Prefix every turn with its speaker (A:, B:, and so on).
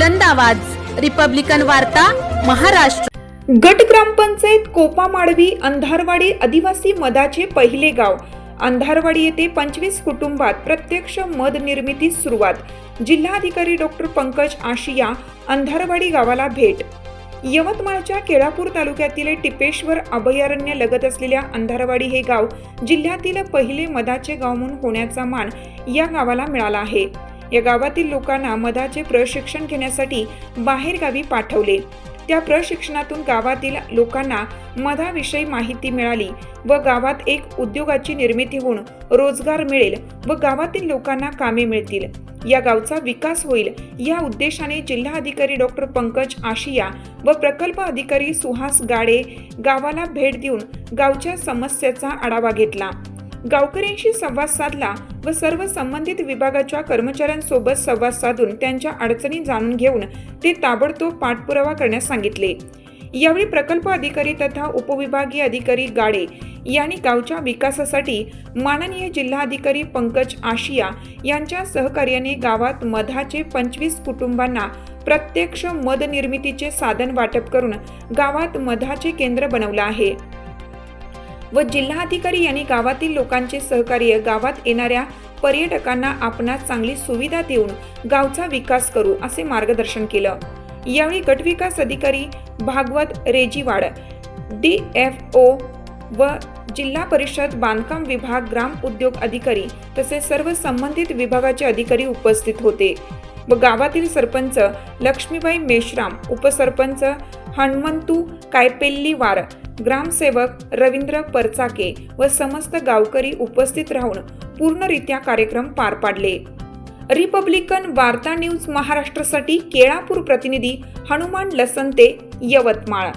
A: बुलंद आवाज. रिपब्लिकन वार्ता महाराष्ट्र.
B: गट ग्रामपंचायत कोपा माडवी अंधारवाडी आदिवासी मदाचे पहिले गाव. अंधारवाडी येथे पंचवीस कुटुंबात प्रत्यक्ष मध निर्मितीस सुरुवात. जिल्हाधिकारी डॉक्टर पंकज आशिया अंधारवाडी गावाला भेट. यवतमाळच्या केळापूर तालुक्यातील टिपेश्वर अभयारण्य लगत असलेल्या अंधारवाडी हे गाव जिल्ह्यातील पहिले मधाचे गाव म्हणून होण्याचा मान या गावाला मिळाला आहे. या गावातील लोकांना मधाचे प्रशिक्षण घेण्यासाठी बाहेरगावी पाठवले. त्या प्रशिक्षणातून गावातील लोकांना मधाविषयी माहिती मिळाली व गावात एक उद्योगाची निर्मिती होऊन रोजगार मिळेल व गावातील लोकांना कामे मिळतील. या गावचा विकास होईल या उद्देशाने जिल्हा अधिकारी डॉक्टर पंकज आशिया व प्रकल्प अधिकारी सुहास गाडे गावाला भेट देऊन गावच्या समस्याचा आढावा घेतला. गावकऱ्यांशी संवाद साधला व सर्व संबंधित विभागाच्या कर्मचाऱ्यांसोबत संवाद साधून त्यांच्या अडचणी जाणून घेऊन ते ताबडतोब पाठपुरावा करण्यास सांगितले. यावेळी प्रकल्प अधिकारी तथा उपविभागीय अधिकारी गाडे यांनी गावच्या विकासासाठी माननीय जिल्हाधिकारी पंकज आशिया यांच्या सहकार्याने गावात मधाचे पंचवीस कुटुंबांना प्रत्यक्ष मध निर्मितीचे साधन वाटप करून गावात मधाचे केंद्र बनवलं आहे. व जिल्हाधिकारी यांनी गावातील लोकांचे सहकार्य गावात येणाऱ्या पर्यटकांना आपणास चांगली सुविधा देऊन गावचा विकास करू असे मार्गदर्शन केलं. यावेळी गटविकास अधिकारी Bhagwat Rejiwad D F O व जिल्हा परिषद बांधकाम विभाग ग्राम उद्योग अधिकारी तसेच सर्व संबंधित विभागाचे अधिकारी उपस्थित होते. व गावातील सरपंच लक्ष्मीबाई मेश्राम उपसरपंच हनुमंतू कायपेल्लीवार ग्रामसेवक रवींद्र परचाके व समस्त गावकरी उपस्थित राहून पूर्णरित्या कार्यक्रम पार पाडले. रिपब्लिकन वार्ता न्यूज महाराष्ट्रासाठी केळापूर प्रतिनिधी हनुमान लसंते यवतमाळ.